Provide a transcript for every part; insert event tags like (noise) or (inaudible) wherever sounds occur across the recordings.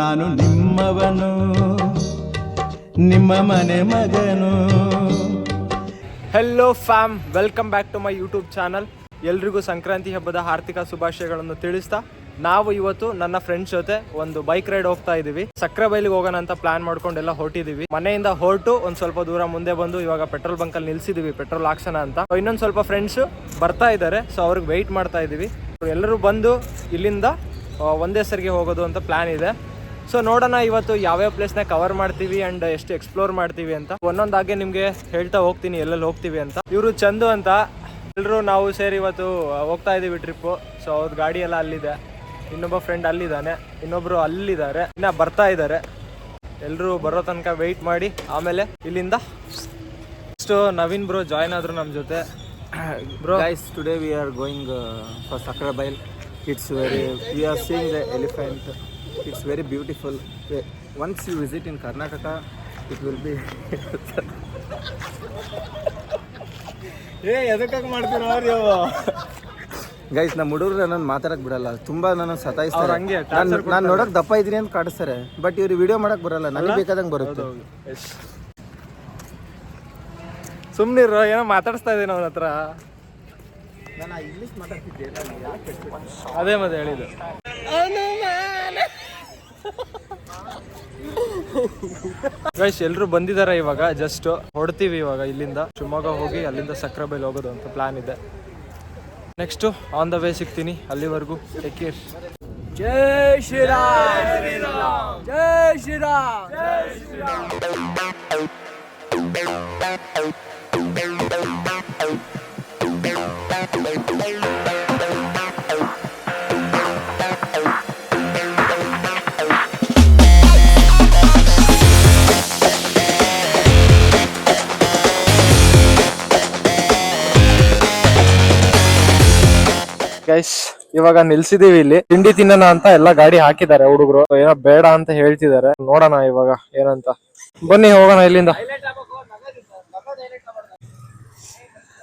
ನಾನು ನಿಮ್ಮವನು, ನಿಮ್ಮ ಮನೆ ಮಗನು. Hello fam welcome back to my YouTube channel ಎಲ್ರಿಗೂ ಸಂಕ್ರಾಂತಿ ಹಬ್ಬದ ಆರ್ಥಿಕ ಶುಭಾಶಯಗಳನ್ನು ತಿಳಿಸ್ತಾ, ನಾವು ಇವತ್ತು ನನ್ನ ಫ್ರೆಂಡ್ಸ್ ಜೊತೆ ಒಂದು ಬೈಕ್ ರೈಡ್ ಹೋಗ್ತಾ ಇದೀವಿ. ಸಕ್ರೆಬೈಲಿಗೆ ಹೋಗೋಣ ಅಂತ ಪ್ಲಾನ್ ಮಾಡ್ಕೊಂಡೆಲ್ಲ ಹೊರಟಿದೀವಿ. ಮನೆಯಿಂದ ಹೊರಟು ಒಂದ್ ಸ್ವಲ್ಪ ದೂರ ಮುಂದೆ ಬಂದು ಇವಾಗ ಪೆಟ್ರೋಲ್ ಬಂಕ್ ಅಲ್ಲಿ ನಿಲ್ಸಿದೀವಿ ಪೆಟ್ರೋಲ್ ಹಾಕ್ಸೋಣ ಅಂತ. ಇನ್ನೊಂದ್ ಸ್ವಲ್ಪ ಫ್ರೆಂಡ್ಸ್ ಬರ್ತಾ ಇದ್ದಾರೆ ಸೊ ಅವ್ರಿಗೆ ವೆಯ್ಟ್ ಮಾಡ್ತಾ ಇದೀವಿ. ಎಲ್ಲರೂ ಬಂದು ಇಲ್ಲಿಂದ ಒಂದೇ ಸರಿಗೆ ಹೋಗೋದು ಅಂತ ಪ್ಲಾನ್ ಇದೆ. ಸೊ ನೋಡೋಣ ಇವತ್ತು ಯಾವ್ಯಾವ ಪ್ಲೇಸ್ನ ಕವರ್ ಮಾಡ್ತೀವಿ ಅಂಡ್ ಎಷ್ಟು ಎಕ್ಸ್ಪ್ಲೋರ್ ಮಾಡ್ತೀವಿ ಅಂತ. ಒಂದೊಂದಾಗೆ ನಿಮಗೆ ಹೇಳ್ತಾ ಹೋಗ್ತೀನಿ ಎಲ್ಲೆಲ್ಲಿ ಹೋಗ್ತೀವಿ ಅಂತ. ಇವರು ಚಂದು ಅಂತ ಎಲ್ಲರೂ ನಾವು ಸೇರಿ ಇವತ್ತು ಹೋಗ್ತಾ ಇದೀವಿ ಟ್ರಿಪ್ಪು ಸೊ ಅವ್ರ ಗಾಡಿ ಎಲ್ಲ ಅಲ್ಲಿದೆ. ಇನ್ನೊಬ್ಬ ಫ್ರೆಂಡ್ ಅಲ್ಲಿದ್ದಾನೆ. ಇನ್ನೊಬ್ರು ಅಲ್ಲಿದ್ದಾರೆ. ಇನ್ನ ಬರ್ತಾ ಇದ್ದಾರೆ. ಎಲ್ಲರೂ ಬರೋ ತನಕ ವೆಯ್ಟ್ ಮಾಡಿ. ಆಮೇಲೆ ಇಲ್ಲಿಂದ ನೆಕ್ಸ್ಟ್ ನವೀನ್ ಬ್ರೋ ಜಾಯ್ನ್ ಆದ್ರು ನಮ್ಮ ಜೊತೆ. (clears throat) Bro Guys, today we are going uh, Bail it's very very, we are seeing the elephant. Very beautiful once you visit in Karnataka it will be will be. (laughs) ಏ ಎದಕ್ಕಾಗಿ ಮಾಡ್ತೀರೋ ನೀವು? Guys ನಮ್ಮ ಹುಡುಗರು ನನ್ನ ಮಾತಾಡಕ್ ಬಿಡಲ್ಲ. ತುಂಬಾ ನಾನು ಸತಾಯಿಸ್ತಾರೆ. ಹಂಗೆ ನಾನು ನೋಡಕ್ ದಪ್ಪ ಇದ್ದೀನಿ ಅಂತ ಕಾಡಿಸ್ತಾರೆ. ಬಟ್ ಇವ್ರು ವಿಡಿಯೋ ಮಾಡಕ್ ಬರಲ್ಲ. ನನಗೆ ಬೇಕಾದಂಗೆ ಬರುತ್ತೆ. ಸುಮ್ಮನೆ ಏನೋ ಮಾತಾಡಿಸ್ತಾ ಇದ್ದೀನಿ ಅವನ ಹತ್ರ. ನಾನು ಇಂಗ್ಲೀಷ್ ಮಾತಾಡ್ತಿದ್ದೆ. ಅದೇ ಮತ್ತೆ ಹೇಳಿದ್ದು. ಗೈಸ್ ಎಲ್ರು ಬಂದಿದ್ದಾರೆ ಇವಾಗ ಜಸ್ಟ್ ಹೊಡ್ತೀವಿ ಇವಾಗ ಇಲ್ಲಿಂದ. ಶಿವಮೊಗ್ಗ ಹೋಗಿ ಅಲ್ಲಿಂದ ಸಕ್ರಬೈಲ್ ಹೋಗೋದು ಅಂತ ಪ್ಲಾನ್ ಇದೆ. ನೆಕ್ಸ್ಟ್ ಆನ್ ದ ವೇ ಸಿಗ್ತೀನಿ ಅಲ್ಲಿವರೆಗೂ. ಟೇಕ್ ಕೇರ್ ಜೈ ಶ್ರೀರಾಮ್. ಜೈ ಶ್ರೀರಾಮ್. ಗೈಸ್, ಇವಾಗ ನಿಲ್ಸಿದೀವಿ ಇಲ್ಲಿ. ತಿಂಡಿ ತಿನ್ನೋಣ ಅಂತ ಎಲ್ಲ ಗಾಡಿ ಹಾಕಿದ್ದಾರೆ ಹುಡುಗರು. ಏನೋ ಬೇಡ ಅಂತ ಹೇಳ್ತಿದ್ದಾರೆ. ನೋಡೋಣ ಇವಾಗ ಏನಂತ. ಬನ್ನಿ, ಹೋಗೋಣ ಇಲ್ಲಿಂದ.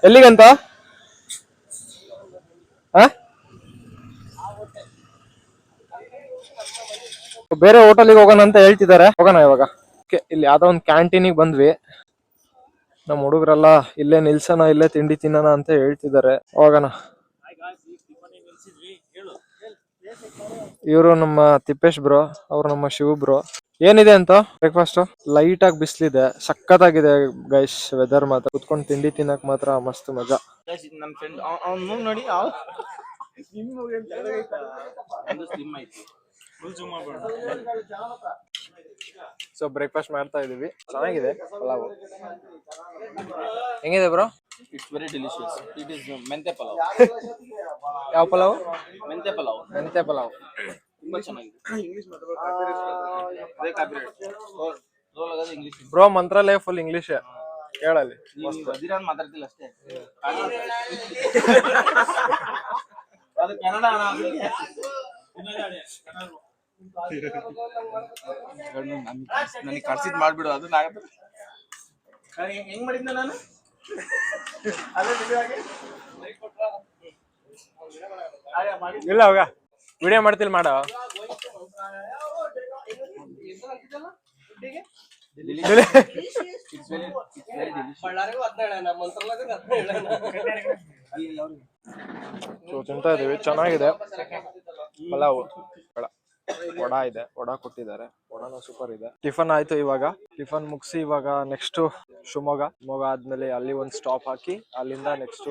ಎಲ್ಲಿಗಂತ? ಬೇರೆ ಹೋಟೆಲಿಗೆ ಹೋಗೋಣ ಅಂತ ಹೇಳ್ತಿದ್ದಾರೆ. ಹೋಗೋಣ ಇವಾಗ. ಇಲ್ಲಿ ಯಾವ್ದೋ ಒಂದು ಕ್ಯಾಂಟೀನಿಗೆ ಬಂದ್ವಿ. ನಮ್ಮ ಹುಡುಗರೆಲ್ಲ ಇಲ್ಲೇ ನಿಲ್ಸೋಣ, ಇಲ್ಲೇ ತಿಂಡಿ ತಿನ್ನೋಣ ಅಂತ ಹೇಳ್ತಿದ್ದಾರೆ. ಹೋಗೋಣ. ಇವರು ನಮ್ಮ ತಿಪ್ಪೇಶ್ ಬ್ರೋ ಅವ್ರು ನಮ್ಮ ಶಿವ ಬ್ರೋ ಏನಿದೆ ಅಂತ? ಬ್ರೇಕ್ಫಾಸ್ಟ್ ಲೈಟ್ ಆಗಿ ಬಿಸ್ಲಿದೆ. ಆಗಿದೆ ಗೈಸ್ ವೆದರ್ ಮಾತ್ರ. ಕುತ್ಕೊಂಡು ತಿಂಡಿ ತಿನ್ನಕ್ ಮಾತ್ರ ಮಸ್ತ್ ಮಜಾ. ನನ್ನ ಫ್ರೆಂಡ್ ಅವ್ನು ನೋಡಿ ಅವ್ ಸೊ ಬ್ರೇಕ್ಫಾಸ್ಟ್ ಮಾಡ್ತಾ ಇದೀವಿ. ಚೆನ್ನಾಗಿದೆ ಪಲಾವು. ಹೆಂಗಿದೆ bro it's very delicious it is menthe pulao ಯಾವ ಪಲಾವ್? ಮೆಂತೆ ಪಲಾವ್ ಮೆಂತೆ ಪಲಾವ್. ತುಂಬಾ ಚೆನ್ನಾಗಿದೆ. English bro Mantralaya full English ಕೇಳಲ್ಲಿ. ನೀವು ಅದಿರನ್ ಮಾತಾಡ್ತಿಲ್ಲ ಅಷ್ಟೇ. (laughs) ಅದು ಕನ್ನಡ. ನನಗೆ ಕರ್ಸಿದ್ ಮಾಡ್ಬಿಡು ಅದು ಹೆಂಗ್ ಮಾಡಿದ್ನ ನಾನು? ಇಲ್ಲ ಅವಾಗ ವಿಡಿಯೋ ಮಾಡ್ತಿಲ್ ಮಾಡೋ. ಚಿಂತ ಇದೀವಿ. ಚೆನ್ನಾಗಿದೆ. ಪಲಾವು. ವಡ ಇದೆ ವಡ ಕೊಟ್ಟಿದ್ದಾರೆ. ವಡಾನು ಸೂಪರ್ ಇದೆ. ಟಿಫನ್ ಆಯ್ತು ಇವಾಗ. ಟಿಫನ್ ಮುಗಿಸಿ ಇವಾಗ ನೆಕ್ಸ್ಟ್ ಶಿವಮೊಗ್ಗ. ಶಿವಮೊಗ್ಗ ಆದ್ಮೇಲೆ ಅಲ್ಲಿ ಒಂದ್ ಸ್ಟಾಪ್ ಹಾಕಿ ಅಲ್ಲಿಂದ ನೆಕ್ಸ್ಟ್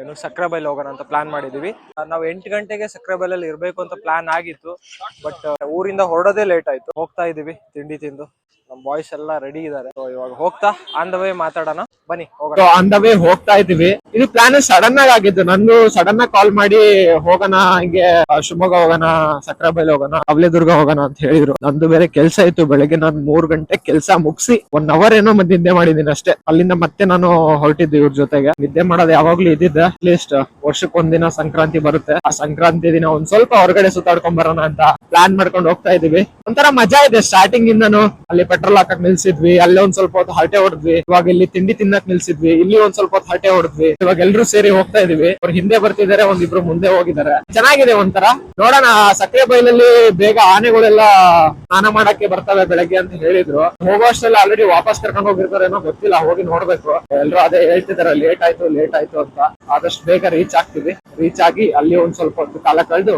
ಏನು ಸಕ್ರೆಬೈಲ್ ಹೋಗೋಣ ಅಂತ ಪ್ಲಾನ್ ಮಾಡಿದೀವಿ. ನಾವು ಎಂಟು ಗಂಟೆಗೆ ಸಕ್ರೆಬೈಲಲ್ಲಿ ಇರ್ಬೇಕು ಅಂತ ಪ್ಲಾನ್ ಆಗಿತ್ತು ಬಟ್ ಊರಿಂದ ಹೊರಡೋದೇ ಲೇಟ್ ಆಯ್ತು. ಹೋಗ್ತಾ ಇದೀವಿ ತಿಂಡಿ ತಿಂದು. ನಮ್ ಬಾಯ್ಸ್ ಎಲ್ಲ ರೆಡಿ So, ಇವಾಗ ಹೋಗ್ತಾ ಆನ್ ದ ವೇ ಮಾತಾಡೋಣ. ಬನ್ನಿ ಆನ್ ದ ವೇ ಹೋಗ್ತಾ ಇದೀವಿ ಇದು ಪ್ಲಾನ್ ಸಡನ್ ಆಗಿ ಆಗಿದ್ದು. ನಂದು ಸಡನ್ ಆಗಿ ಕಾಲ್ ಮಾಡಿ ಹೋಗೋಣ, ಹಿಂಗೆ ಶಿವಮೊಗ್ಗ ಹೋಗೋಣ, ಸಕ್ರಬೈಲ್ ಹೋಗೋಣ, ಅವಲೇದುರ್ಗ ಹೋಗೋಣ ಅಂತ ಹೇಳಿದ್ರು. ನಂದು ಬೇರೆ ಕೆಲಸ ಇತ್ತು. ಬೆಳಗ್ಗೆ ನಾನು ಮೂರ್ ಗಂಟೆ ಕೆಲಸ ಮುಗಿಸಿ ಒನ್ ಅವರ್ ಏನೋ ಮತ್ತೆ ನಿದ್ದೆ ಮಾಡಿದೀನಿ ಅಷ್ಟೇ. ಅಲ್ಲಿಂದ ಮತ್ತೆ ನಾನು ಹೊರಟಿದ್ದೆ ಇವ್ರ ಜೊತೆಗೆ. ನಿದ್ದೆ ಮಾಡೋದು ಯಾವಾಗ್ಲೂ ಇದ್ದಿದ್ದೆ. ಅಟ್ಲೀಸ್ಟ್ ವರ್ಷಕ್ಕೆ ಒಂದಿನ ಸಂಕ್ರಾಂತಿ ಬರುತ್ತೆ. ಆ ಸಂಕ್ರಾಂತಿ ದಿನ ಒಂದ್ ಸ್ವಲ್ಪ ಹೊರಗಡೆ ಸುತ್ತಾಡ್ಕೊಂಡ್ ಬರೋಣ ಅಂತ ಪ್ಲಾನ್ ಮಾಡ್ಕೊಂಡು ಹೋಗ್ತಾ ಇದೀವಿ ಒಂಥರ ಮಜಾ ಇದೆ. ಸ್ಟಾರ್ಟಿಂಗ್ ಇಂದನು ಅಲ್ಲಿ ಪೆಟ್ರೋಲ್ ಹಾಕಕ್ ನಿಲ್ಸಿದ್ವಿ. ಅಲ್ಲೇ ಒಂದ್ ಸ್ವಲ್ಪ ಹೊತ್ತು ಹರಟೆ ಹೊಡೆದ್ವಿ. ಇವಾಗ ಇಲ್ಲಿ ತಿಂಡಿ ತಿನ್ನಕ್ ನಿಲ್ಸಿದ್ವಿ, ಇಲ್ಲಿ ಒಂದ್ ಸ್ವಲ್ಪ ಹೊತ್ತು ಹಟೆ ಹೊಡೆದ್ವಿ. ಇವಾಗ ಎಲ್ರು ಸೇರಿ ಹೋಗ್ತಾ ಇದೀವಿ. ಅವ್ರು ಹಿಂದೆ ಬರ್ತಿದಾರೆ ಒಂದಿಬ್ರು ಮುಂದೆ ಹೋಗಿದ್ದಾರೆ. ಚೆನ್ನಾಗಿದೆ ಒಂಥರ. ನೋಡೋಣ ಸಕ್ರೆ ಬೈಲಲ್ಲಿ ಬೇಗ ಆನೆಗಳೆಲ್ಲ ಸ್ನಾನ ಮಾಡಕ್ಕೆ ಬರ್ತವೆ ಬೆಳಗ್ಗೆ ಅಂತ ಹೇಳಿದ್ರು. ಹೋಗೋ ಅಷ್ಟೆಲ್ಲ ಆಲ್ರೆಡಿ ವಾಪಸ್ ಕರ್ಕೊಂಡು ಹೋಗಿರ್ತಾರೇನೋ ಗೊತ್ತಿಲ್ಲ, ಹೋಗಿ ನೋಡ್ಬೇಕು. ಎಲ್ರು ಅದೇ ಹೇಳ್ತಿದಾರೆ ಲೇಟ್ ಆಯ್ತು ಲೇಟ್ ಆಯ್ತು ಅಂತ. ಆದಷ್ಟು ಬೇಗ ರೀಚ್ ಆಗ್ತೀವಿ. ರೀಚ್ ಆಗಿ ಅಲ್ಲಿ ಒಂದ್ ಸ್ವಲ್ಪ ಹೊತ್ತು ಕಾಲ ಕಳೆದು,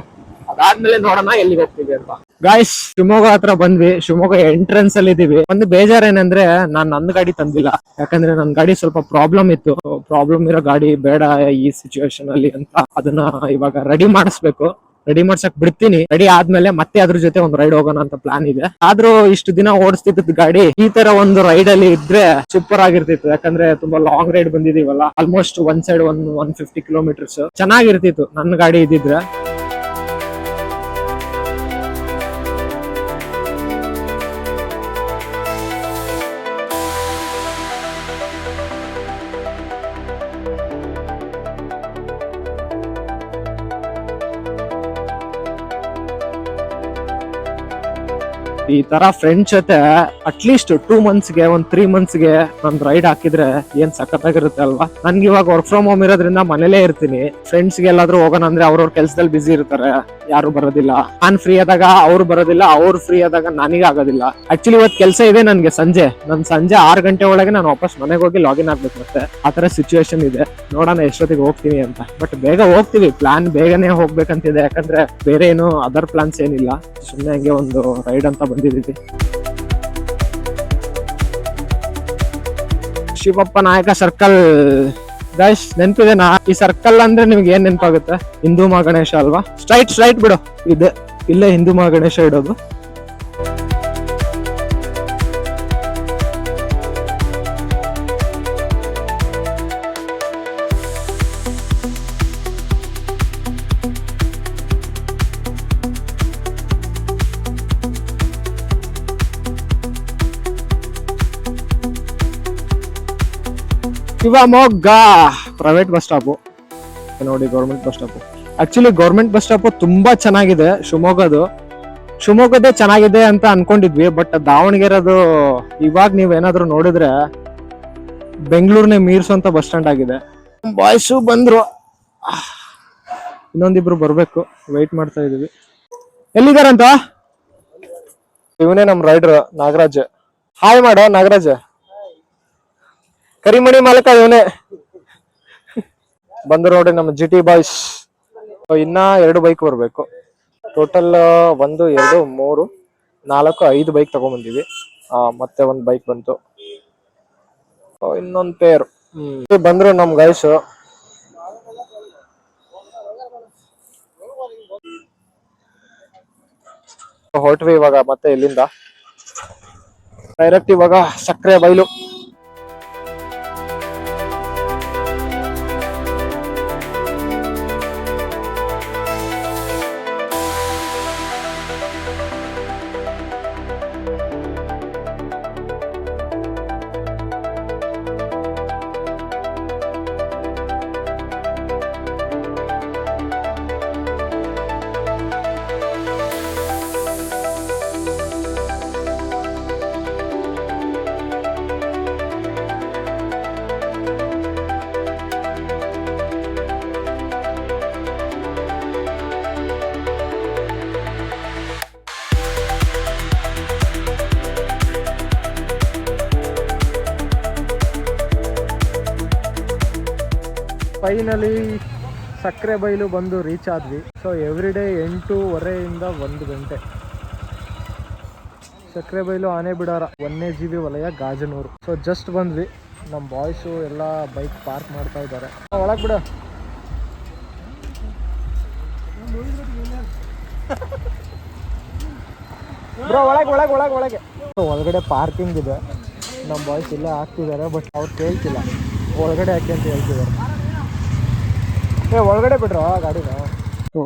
ಅದಾದ್ಮೇಲೆ ನೋಡೋಣ ಎಲ್ಲಿಗೆ ಹೋಗ್ತೀವಿ ಅಂತ. ಗಾಯ್ಸ್ ಶಿವಮೊಗ್ಗ ಹತ್ರ ಬಂದ್ವಿ. ಶಿವಮೊಗ್ಗ ಎಂಟ್ರೆನ್ಸ್ ಅಲ್ಲಿ ಇದೀವಿ. ಒಂದು ಬೇಜಾರ್ ಏನಂದ್ರೆ ನಾನ್ ನನ್ ಗಾಡಿ ತಂದಿಲ್ಲ. ಯಾಕಂದ್ರೆ ನನ್ ಗಾಡಿ ಸ್ವಲ್ಪ ಪ್ರಾಬ್ಲಮ್ ಇತ್ತು. ಪ್ರಾಬ್ಲಮ್ ಇರೋ ಗಾಡಿ ಬೇಡ ಈ ಸಿಚುವೇಶನ್ ಅಲ್ಲಿ ಅಂತ. ಅದನ್ನ ಇವಾಗ ರೆಡಿ ಮಾಡಿಸ್ಬೇಕು. ರೆಡಿ ಮಾಡ್ಸಕ್ ಬಿಡ್ತೀನಿ. ರೆಡಿ ಆದ್ಮೇಲೆ ಮತ್ತೆ ಅದ್ರ ಜೊತೆ ಒಂದು ರೈಡ್ ಹೋಗೋಣ ಅಂತ ಪ್ಲಾನ್ ಇದೆ. ಆದ್ರೂ ಇಷ್ಟು ದಿನ ಓಡಿಸ್ತಿದ್ದ ಗಾಡಿ ಈ ತರ ಒಂದು ರೈಡ್ ಅಲ್ಲಿ ಇದ್ರೆ ಸೂಪರ್ ಆಗಿರ್ತಿತ್ತು. ಯಾಕಂದ್ರೆ ತುಂಬಾ long ride ಬಂದಿದೀವಲ್ಲ. Almost one side one one fifty kilometers ಚೆನ್ನಾಗಿರ್ತಿತ್ತು. ನನ್ನ ಗಾಡಿ ಇದ್ದಿದ್ರೆ. ಈ ತರ ಫ್ರೆಂಡ್ಸ್ ಜೊತೆ ಅಟ್ಲೀಸ್ಟ್ ಟೂ ಗೆ, ಒಂದ್ ತ್ರೀ ಗೆ ನಂದು ರೈಡ್ ಹಾಕಿದ್ರೆ ಏನ್ ಸಖತ್ತಾಗಿರುತ್ತೆ ಅಲ್ವಾ? ನನ್ಗೆ ಇವಾಗ ವರ್ಕ್ ಫ್ರಮ್ ಹೋಮ್ ಇರೋದ್ರಿಂದ ಮನೇಲೇ ಇರ್ತೀನಿ. ಫ್ರೆಂಡ್ಸ್ಗೆ ಎಲ್ಲಾದ್ರೂ ಹೋಗೋಣ ಅಂದ್ರೆ ಅವ್ರವ್ರ ಕೆಲ್ಸದಲ್ಲಿ ಬಿಸಿ ಇರ್ತಾರೆ. ಯಾರು ಬರೋದಿಲ್ಲ. ನಾನ್ ಫ್ರೀ ಆದಾಗ ಅವ್ರು ಬರೋದಿಲ್ಲ, ಅವ್ರು ಫ್ರೀ ಆದಾಗ ನನಗೆ ಆಗೋದಿಲ್ಲ. ಆಕ್ಚುಲಿ ಇವತ್ತು ಕೆಲಸ ಇದೆ ನನಗೆ ಸಂಜೆ. ನನ್ ಸಂಜೆ ಆರು ಗಂಟೆ ಒಳಗೆ ನಾನು ವಾಪಸ್ ಮನೆಗೆ ಹೋಗಿ ಲಾಗಿನ್ ಆಗ್ಬೇಕು ಮತ್ತೆ ಆತರ ಸಿಚುವೇಶನ್ ಇದೆ. ನೋಡೋಣ ಎಷ್ಟೊತ್ತಿಗೆ ಹೋಗ್ತೀನಿ ಅಂತ. ಬಟ್ ಬೇಗ ಹೋಗ್ತೀವಿ. ಪ್ಲಾನ್ ಬೇಗನೆ ಹೋಗ್ಬೇಕಂತಿದೆ. ಯಾಕಂದ್ರೆ ಬೇರೆ ಏನು ಅದರ್ ಪ್ಲಾನ್ಸ್ ಏನಿಲ್ಲ. ಸುಮ್ಮನೆ ಹಂಗೆ ಒಂದು ರೈಡ್ ಅಂತ ಬಂದಿದ್ದೀವಿ ಶಿವಪ್ಪ ನಾಯಕ ಸರ್ಕಲ್ ಗೈಸ್ ನೆನ್ಪಿದೆನಾ? ಈ ಸರ್ಕಲ್ ಅಂದ್ರೆ ನಿಮ್ಗೆ ಏನ್ ನೆನಪಾಗುತ್ತೆ? ಹಿಂದೂ ಮಹಾಗಣೇಶ ಅಲ್ವಾ? ಸ್ಟ್ರೈಟ್ ಸ್ಟ್ರೈಟ್ ಬಿಡು. ಇದೆ, ಇಲ್ಲೇ ಹಿಂದೂ ಮಹಾಗಣೇಶ ಇಡೋದು. ಶಿವಮೊಗ್ಗ. ಪ್ರೈವೇಟ್ ಬಸ್ ಸ್ಟಾಪು ನೋಡಿ government bus stop actually government bus stop ತುಂಬಾ ಚೆನ್ನಾಗಿದೆ ಶಿವಮೊಗ್ಗದು. ಶಿವಮೊಗ್ಗದೇ ಚೆನ್ನಾಗಿದೆ ಅಂತ ಅನ್ಕೊಂಡಿದ್ವಿ ಬಟ್ ದಾವಣಗೆರೆದು ಇವಾಗ ನೀವೇನಾದ್ರೂ ನೋಡಿದ್ರೆ ಬೆಂಗಳೂರನ್ನೇ ಮೀರ್ಸೋಂತ ಬಸ್ ಸ್ಟ್ಯಾಂಡ್ ಆಗಿದೆ. ಬಾಯ್ಸು ಬಂದ್ರು. ಇನ್ನೊಂದಿಬ್ರು ಬರ್ಬೇಕು. ವೆಯ್ಟ್ ಮಾಡ್ತಾ ಇದೀವಿ ಎಲ್ಲಿದಾರಂತ? ಇವನೇ ನಮ್ ರೈಡರ್ ನಾಗರಾಜ್. ಹಾಯ್ ಮಾಡೋ, ನಾಗರಾಜ್. ಕರಿಮಣಿ ಮಾಲಕ ಇವನೇ. ಬಂದ್ರು ನೋಡಿ ನಮ್ಮ ಜಿ ಟಿ ಬಾಯ್ಸ್ ಇನ್ನ ಎರಡು ಬೈಕ್ ಬರ್ಬೇಕು. ಟೋಟಲ್ ಒಂದು, ಎರಡು, ಮೂರು, ನಾಲ್ಕು, ಐದು ಬೈಕ್ ತಗೊಂಡ್ಬಂದಿವಿ. ಮತ್ತೆ ಒಂದ್ ಬೈಕ್ ಬಂತು. ಇನ್ನೊಂದ್ ಪೇರ್ ಹ್ಮ್. ಬಂದ್ರು ನಮ್ ಗೈಸ್ ಹೊರಟ್ವಿ ಇವಾಗ ಮತ್ತೆ ಇಲ್ಲಿಂದ. ಡೈರೆಕ್ಟ್ ಇವಾಗ ಸಕ್ಕರೆ ಬೈಲು. ಫೈನಲಿ ಸಕ್ಕರೆ ಬೈಲು ಬಂದು ರೀಚ್ ಆದ್ವಿ. ಸೊ ಎವ್ರಿ ಡೇ ಎಂಟೂವರೆಯಿಂದ ಒಂದು ಗಂಟೆ. ಸಕ್ಕರೆ ಬೈಲು ಆನೆ ಬಿಡಾರ ವನ್ಯಜೀವಿ ವಲಯ ಗಾಜನೂರು. ಸೊ ಜಸ್ಟ್ ಬಂದ್ವಿ. ನಮ್ಮ ಬಾಯ್ಸು ಎಲ್ಲ ಬೈಕ್ ಪಾರ್ಕ್ ಮಾಡ್ತಾ ಇದ್ದಾರೆ. ಒಳಗೆ ಬಿಡ. ಒಳಗೆ ಒಳಗೆ ಒಳಗೆ ಒಳಗಡೆ ಪಾರ್ಕಿಂಗ್ ಇದೆ. ನಮ್ಮ ಬಾಯ್ಸ್ ಇಲ್ಲೇ ಹಾಕ್ತಿದ್ದಾರೆ ಬಟ್ ಅವ್ರು ಕೇಳ್ತಿಲ್ಲ. ಒಳಗಡೆ ಯಾಕೆ ಅಂತ ಹೇಳ್ತಿದ್ದಾರೆ. ಏ ಒಳಗಡೆ ಬಿಡ್ರ ಗಾಡಿನ?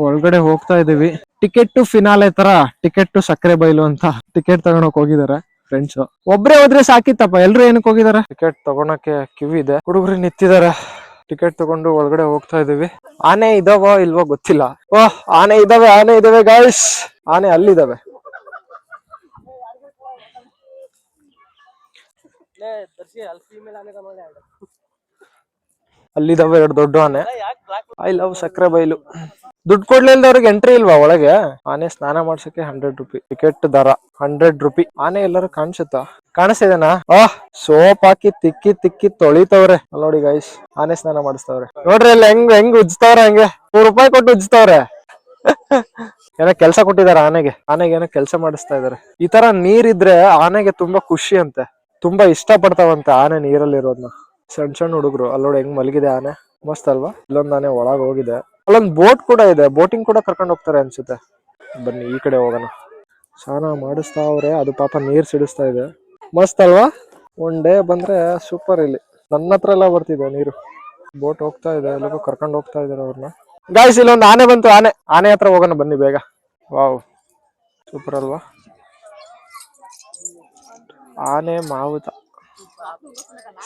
ಒಳಗಡೆ ಹೋಗ್ತಾ ಇದೀವಿ ಟಿಕೆಟ್ ಟು ಫಿನಾಲೆ ತರ ಟಿಕೆಟ್ ಟು ಸಕ್ಕರೆ ಬೈಲು ಅಂತ ಟಿಕೆಟ್ ತಗೊಳಕ್ ಹೋಗಿದಾರೆ ಫ್ರೆಂಡ್ಸ್ ಒಬ್ರೆ ಹೋದ್ರೆ ಸಾಕಿತ್ತಪ್ಪ ಎಲ್ರು ಏನಕ್ಕೆ ಹೋಗಿದಾರೆ? ಟಿಕೆಟ್ ತಗೊಳಕ್ಕೆ ಕ್ಯೂ ಇದೆ. ಹುಡುಗರು ನಿಂತಿದ್ದಾರೆ ಟಿಕೆಟ್ ತಗೊಂಡು ಒಳಗಡೆ ಹೋಗ್ತಾ ಇದೀವಿ ಆನೆ ಇದಾವ ಇಲ್ವೋ ಗೊತ್ತಿಲ್ಲ. ಓಹ್ ಆನೆ ಇದಾವೆ ಆನೆ ಇದಾವೆ ಗಾಯ್ಸ್ ಆನೆ ಅಲ್ಲಿದಾವೆ. ಅಲ್ಲಿದಾವೆ ಎರಡು ದೊಡ್ಡ ಆನೆ. ಐ ಲವ್ ಸಕ್ಕರೆ ಬೈಲು. ದುಡ್ಡು ಕೊಡ್ಲಿಲ್ದವ್ರಿಗೆ ಎಂಟ್ರಿ ಇಲ್ವಾ ಒಳಗೆ? ಆನೆ ಸ್ನಾನ ಮಾಡ್ಸಕ್ಕೆ ಹಂಡ್ರೆಡ್ ರುಪಿ ಟಿಕೆಟ್ ದರ ಹಂಡ್ರೆಡ್ ರುಪಿ ಆನೆ ಎಲ್ಲರೂ ಕಾಣಿಸುತ್ತಾ? ಕಾಣಿಸ್ತಿದೇನಾ? ಆಹ್ ಸೋಪ್ ಹಾಕಿ ತಿಕ್ಕಿ ತಿಕ್ಕಿ ತೊಳಿತವ್ರೆ. ನೋಡಿ ಗೈಸ್ ಆನೆ ಸ್ನಾನ ಮಾಡಿಸ್ತವ್ರೆ. ನೋಡ್ರಿ ಅಲ್ಲಿ ಹೆಂಗ್ ಹೆಂಗ್ ಉಜ್ತಾವ್ರೆ ಹಂಗೆ? ನೂರ್ ರೂಪಾಯಿ ಕೊಟ್ಟು ಉಜ್ತಾವ್ರೆ. (laughs) ಏನೋ ಕೆಲ್ಸ ಕೊಟ್ಟಿದ್ದಾರೆ ಆನೆಗೆ. ಆನೆಗೆ ಏನೋ ಕೆಲಸ ಮಾಡಿಸ್ತಾ ಇದಾರೆ ಈ ತರ ನೀರಿದ್ರೆ ಆನೆಗೆ ತುಂಬಾ ಖುಷಿ ಅಂತೆ. ತುಂಬಾ ಇಷ್ಟ ಪಡ್ತಾವಂತೆ ಆನೆ ನೀರಲ್ಲಿರೋದ್ನ. ಸಣ್ಣ ಸಣ್ಣ ಹುಡುಗರು ಅಲ್ಲೋಡೆ ಹೆಂಗ್ ಮಲಗಿದೆ ಆನೆ. ಮಸ್ತ್ ಅಲ್ವಾ? ಇಲ್ಲೊಂದ್ ಆನೆ ಒಳಗ್ ಹೋಗಿದೆ. ಅಲ್ಲೊಂದ್ ಬೋಟ್ ಕೂಡ ಇದೆ. ಬೋಟಿಂಗ್ ಕೂಡ ಕರ್ಕೊಂಡು ಹೋಗ್ತಾರೆ ಅನ್ಸುತ್ತೆ. ಬನ್ನಿ, ಈ ಕಡೆ ಹೋಗೋಣ. ಸ್ನಾನ ಮಾಡಿಸ್ತಾ ಅವ್ರೆ. ಅದು ಪಾಪ ನೀರ್ ಸಿಡಿಸ್ತಾ ಇದೆ. ಮಸ್ತ್ ಅಲ್ವಾ? ಒನ್ ಡೇ ಬಂದ್ರೆ ಸೂಪರ್ ಇಲ್ಲಿ. ನನ್ನ ಹತ್ರ ಎಲ್ಲ ಬರ್ತಿದೆ ನೀರು. ಬೋಟ್ ಹೋಗ್ತಾ ಇದೆ. ಎಲ್ಲರೂ ಕರ್ಕೊಂಡು ಹೋಗ್ತಾ ಇದಾರೆ ಅವ್ರನ್ನ ಗಾಯ್ಸ್ ಇಲ್ಲೊಂದು ಆನೆ ಬಂತು. ಆನೆ ಆನೆ ಹತ್ರ ಹೋಗೋಣ ಬನ್ನಿ ಬೇಗ. ವಾವ್. ಸೂಪರ್ ಅಲ್ವಾ? ಆನೆ ಮಾವುತ.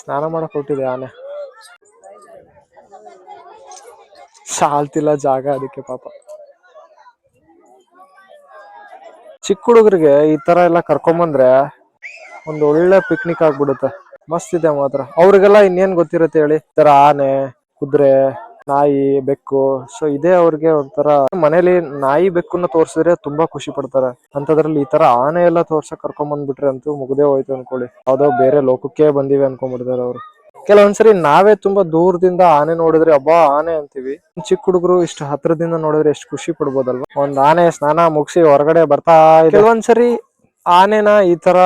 ಸ್ನಾನ ಮಾಡಕ್ ಹೊಟ್ಟಿದೆ ಆನೆ? ಸಾಲ್ತಿಲ್ಲ ಜಾಗ ಅದಕ್ಕೆ ಪಾಪ. ಚಿಕ್ಕ ಹುಡುಗರಿಗೆ ಈ ತರ ಎಲ್ಲ ಕರ್ಕೊಂಬಂದ್ರೆ ಒಂದು ಒಳ್ಳೆ ಪಿಕ್ನಿಕ್ ಆಗ್ಬಿಡುತ್ತೆ. ಮಸ್ತ್ ಇದೆ ಮಾತ್ರ. ಅವ್ರಿಗೆಲ್ಲ ಇನ್ನೇನ್ ಗೊತ್ತಿರುತ್ತೆ ಹೇಳಿ? ತರ ಆನೆ, ಕುದುರೆ ನಾಯಿ, ಬೆಕ್ಕು ಸೊ ಇದೇ ಅವ್ರಿಗೆ ಒಂಥರ ಮನೇಲಿ ನಾಯಿ, ಬೆಕ್ಕನ್ನ ತೋರ್ಸಿದ್ರೆ ತುಂಬಾ ಖುಷಿ ಪಡ್ತಾರೆ. ಅಂತದ್ರಲ್ಲಿ ಈ ತರ ಆನೆ ಎಲ್ಲ ತೋರ್ಸಕ್ ಕರ್ಕೊಂಡ್ ಬಂದ್ಬಿಟ್ರೆ ಅಂತೂ ಮುಗ್ದೇ ಹೋಯ್ತು ಅನ್ಕೊಳ್ಳಿ. ಯಾವ್ದೋ ಬೇರೆ ಲೋಕಕ್ಕೆ ಬಂದಿವೆ ಅನ್ಕೊಂಡ್ಬಿಡ್ತಾರೆ ಅವ್ರು. ಕೆಲವೊಂದ್ಸರಿ ನಾವೇ ತುಂಬಾ ದೂರದಿಂದ ಆನೆ ನೋಡಿದ್ರೆ, ಅಬ್ಬಾ, ಆನೆ ಅಂತೀವಿ. ಚಿಕ್ಕ ಹುಡುಗರು ಇಷ್ಟು ಹತ್ರದಿಂದ ನೋಡಿದ್ರೆ ಎಷ್ಟು ಖುಷಿ ಪಡ್ಬೋದಲ್ವಾ? ಒಂದ್ ಆನೆ ಸ್ನಾನ ಮುಗಿಸಿ ಹೊರಗಡೆ ಬರ್ತಾ ಕೆಲವೊಂದ್ಸರಿ ಆನೆನ ಈ ತರ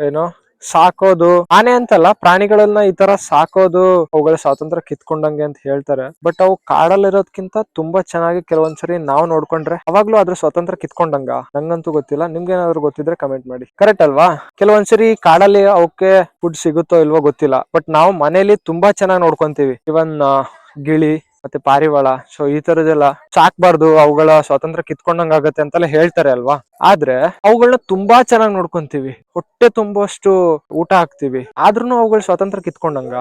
ಏನು ಸಾಕೋದು. ಆನೆ ಅಂತಲ್ಲ, ಪ್ರಾಣಿಗಳನ್ನ ಈ ತರ ಸಾಕೋದು, ಅವುಗಳ ಸ್ವಾತಂತ್ರ್ಯ ಕಿತ್ಕೊಂಡಂಗೆ ಅಂತ ಹೇಳ್ತಾರೆ. ಬಟ್ ಅವು ಕಾಡಲ್ಲಿರೋದ್ಕಿಂತ ತುಂಬಾ ಚೆನ್ನಾಗಿ ಕೆಲವೊಂದ್ಸರಿ ನಾವು ನೋಡ್ಕೊಂಡ್ರೆ ಅವಾಗ್ಲೂ ಅದ್ರ ಸ್ವಾತಂತ್ರ್ಯ ಕಿತ್ಕೊಂಡಂಗ. ನಂಗಂತೂ ಗೊತ್ತಿಲ್ಲ. ನಿಮ್ಗೆ ಏನಾದ್ರು ಗೊತ್ತಿದ್ರೆ ಕಮೆಂಟ್ ಮಾಡಿ. ಕರೆಕ್ಟ್ ಅಲ್ವಾ? ಕೆಲವೊಂದ್ಸರಿ ಕಾಡಲ್ಲಿ ಅವಕ್ಕೆ ಫುಡ್ ಸಿಗುತ್ತೋ ಇಲ್ವೋ ಗೊತ್ತಿಲ್ಲ. ಬಟ್ ನಾವು ಮನೇಲಿ ತುಂಬಾ ಚೆನ್ನಾಗಿ ನೋಡ್ಕೊಂತೀವಿ. ಇವನ್ ಗಿಳಿ ಮತ್ತೆ ಪಾರಿವಾಳ ಸೊ ಈ ತರದೆಲ್ಲ ಸಾಕ್ಬಾರ್ದು, ಅವುಗಳ ಸ್ವಾತಂತ್ರ್ಯ ಕಿತ್ಕೊಂಡಂಗ್ ಆಗತ್ತೆ ಅಂತೆಲ್ಲ ಹೇಳ್ತಾರೆ ಅಲ್ವಾ? ಆದ್ರೆ ಅವುಗಳನ್ನ ತುಂಬಾ ಚೆನ್ನಾಗಿ ನೋಡ್ಕೊಂತೀವಿ. ಹೊಟ್ಟೆ ತುಂಬುವಷ್ಟು ಊಟ ಹಾಕ್ತಿವಿ. ಆದ್ರೂ ಅವುಗಳ ಸ್ವಾತಂತ್ರ್ಯ ಕಿತ್ಕೊಂಡಂಗ?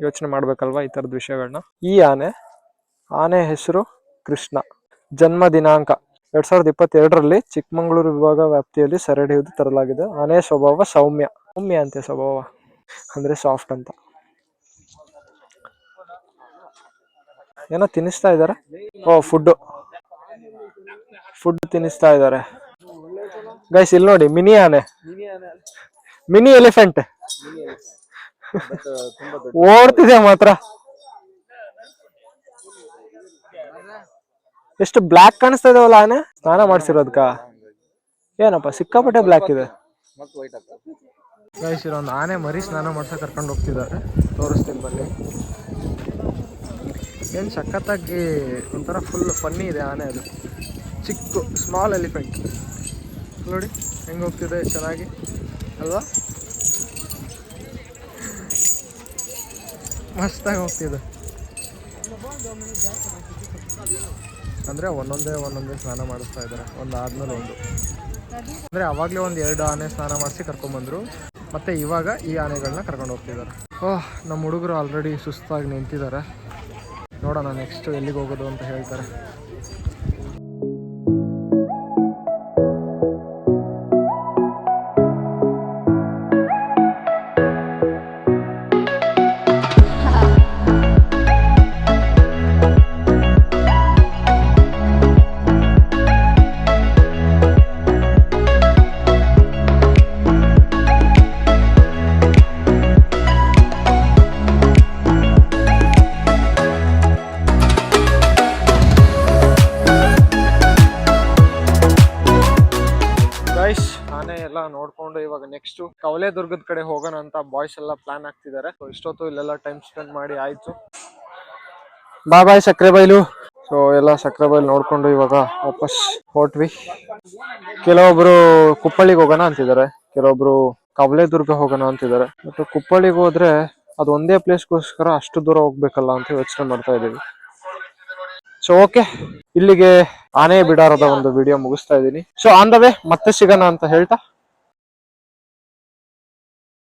ಯೋಚನೆ ಮಾಡ್ಬೇಕಲ್ವಾ ಈ ತರದ ವಿಷಯಗಳನ್ನ ಈ ಆನೆ ಆನೆ ಹೆಸರು ಕೃಷ್ಣ. ಜನ್ಮ ದಿನಾಂಕ ಎರಡ್ ಸಾವಿರದ ಇಪ್ಪತ್ತೆರಡರಲ್ಲಿ ಚಿಕ್ಕಮಗಳೂರು ವಿಭಾಗ ವ್ಯಾಪ್ತಿಯಲ್ಲಿ ಸೆರೆ ತರಲಾಗಿದೆ. ಆನೆಯ ಸ್ವಭಾವ ಸೌಮ್ಯ. ಸೌಮ್ಯ ಅಂತೆ ಸ್ವಭಾವ. ಅಂದ್ರೆ ಸಾಫ್ಟ್ ಅಂತ. ಏನೋ ತಿನ್ನಿಸ್ತಾ ಇದ್ದಾರೆ. ಓ ಫುಡ್ ಫುಡ್ ತಿನ್ನಿಸ್ತಾ ಇದ್ದಾರೆ. ಗೈಸ್ ಇಲ್ಲಿ ನೋಡಿ, ಮಿನಿ ಆನೆ. Mini elephant. ಓಡ್ತಿದೆ ಮಾತ್ರ. ಎಷ್ಟು ಬ್ಲಾಕ್ ಕಾಣಿಸ್ತಾ ಇದಾವಲ್ಲ ಆನೆ? ಸ್ನಾನ ಮಾಡಿಸಿರೋದ್ಕ. ಏನಪ್ಪ, ಸಿಕ್ಕಾಪಟ್ಟೆ ಬ್ಲಾಕ್ ಇದೆ. ಗೈಸ್ ಇಲ್ಲೊಂದು ಆನೆ ಮರಿ ಸ್ನಾನ ಮಾಡ್ಸಕ್ ಕರ್ಕೊಂಡು ಹೋಗ್ತಿದ್ದಾರೆ. ತೋರಿಸ್ತೀನಿ ಬನ್ನಿ. ಏನು ಸಖತ್ತಾಗಿ ಒಂಥರ ಫುಲ್ ಫನ್ನಿ ಇದೆ ಆನೆ ಅದು. ಚಿಕ್ಕ ಸ್ಮಾಲ್ ಎಲಿಫೆಂಟ್ ನೋಡಿ, ಹೆಂಗೆ ಹೋಗ್ತಿದೆ ಚೆನ್ನಾಗಿ. ಅಲ್ವಾ? ಮಸ್ತಾಗಿ ಹೋಗ್ತಿದೆ. ಅಂದರೆ ಒಂದೊಂದೇ ಒಂದೊಂದೇ ಸ್ನಾನ ಮಾಡಿಸ್ತಾ ಇದ್ದಾರೆ. ಒಂದು ಆದ್ಮೇಲೆ ಒಂದು. ಅಂದರೆ ಅವಾಗಲೇ ಒಂದು ಎರಡು ಆನೆ ಸ್ನಾನ ಮಾಡಿಸಿ ಕರ್ಕೊಂಬಂದರು ಮತ್ತು ಇವಾಗ ಈ ಆನೆಗಳನ್ನ ಕರ್ಕೊಂಡು ಹೋಗ್ತಿದ್ದಾರೆ. ಓಹ್ ನಮ್ಮ ಹುಡುಗರು ಆಲ್ರೆಡಿ ಸುಸ್ತಾಗಿ ನಿಂತಿದ್ದಾರೆ. ನೋಡೋಣ ನೆಕ್ಸ್ಟ್ ಎಲ್ಲಿಗೆ ಹೋಗೋದು ಅಂತ ಹೇಳ್ತಾರೆ. ನೆಕ್ಸ್ಟ್ ಕವಲೆ ದುರ್ಗದ ಕಡೆ ಹೋಗೋಣ ಅಂತ ಬಾಯ್ಸ್ ಎಲ್ಲ ಪ್ಲಾನ್ ಆಗ್ತಿದ್ದಾರೆ ಸೊ ಇಷ್ಟೊತ್ತು ಇಲ್ಲೆಲ್ಲ ಟೈಮ್ ಸ್ಪೆಂಡ್ ಮಾಡಿ ಆಯ್ತು. ಬಾ ಬಾಯ್ ಸಕ್ಕರೆ ಬೈಲು. ಸೊ ಎಲ್ಲ ಸಕ್ಕರೆ ಬೈಲು ನೋಡ್ಕೊಂಡು ಇವಾಗ ವಾಪಸ್ ಹೊಟ್ವಿ ಕೆಲವೊಬ್ರು ಕುಪ್ಪಳಿಗೆ ಹೋಗೋಣ ಅಂತಿದ್ದಾರೆ ಕೆಲವೊಬ್ರು ಕವಲೆ ದುರ್ಗ ಹೋಗೋಣ ಅಂತಿದ್ದಾರೆ ಬಟ್ ಕುಪ್ಪಳ್ಳಿಗೆ ಹೋದ್ರೆ ಅದು ಒಂದೇ ಪ್ಲೇಸ್ಗೋಸ್ಕರ ಅಷ್ಟು ದೂರ ಹೋಗ್ಬೇಕಲ್ಲ ಅಂತ ಯೋಚನೆ ಮಾಡ್ತಾ ಇದ್ದೀವಿ. ಸೊ ಓಕೆ ಇಲ್ಲಿಗೆ ಆನೆ ಬಿಡಾರದ ಒಂದು ವಿಡಿಯೋ ಮುಗಿಸ್ತಾ ಇದ್ದೀನಿ. ಸೊ ಆನ್ ದ ವೇ ಮತ್ತೆ ಸಿಗೋಣ ಅಂತ ಹೇಳ್ತಾ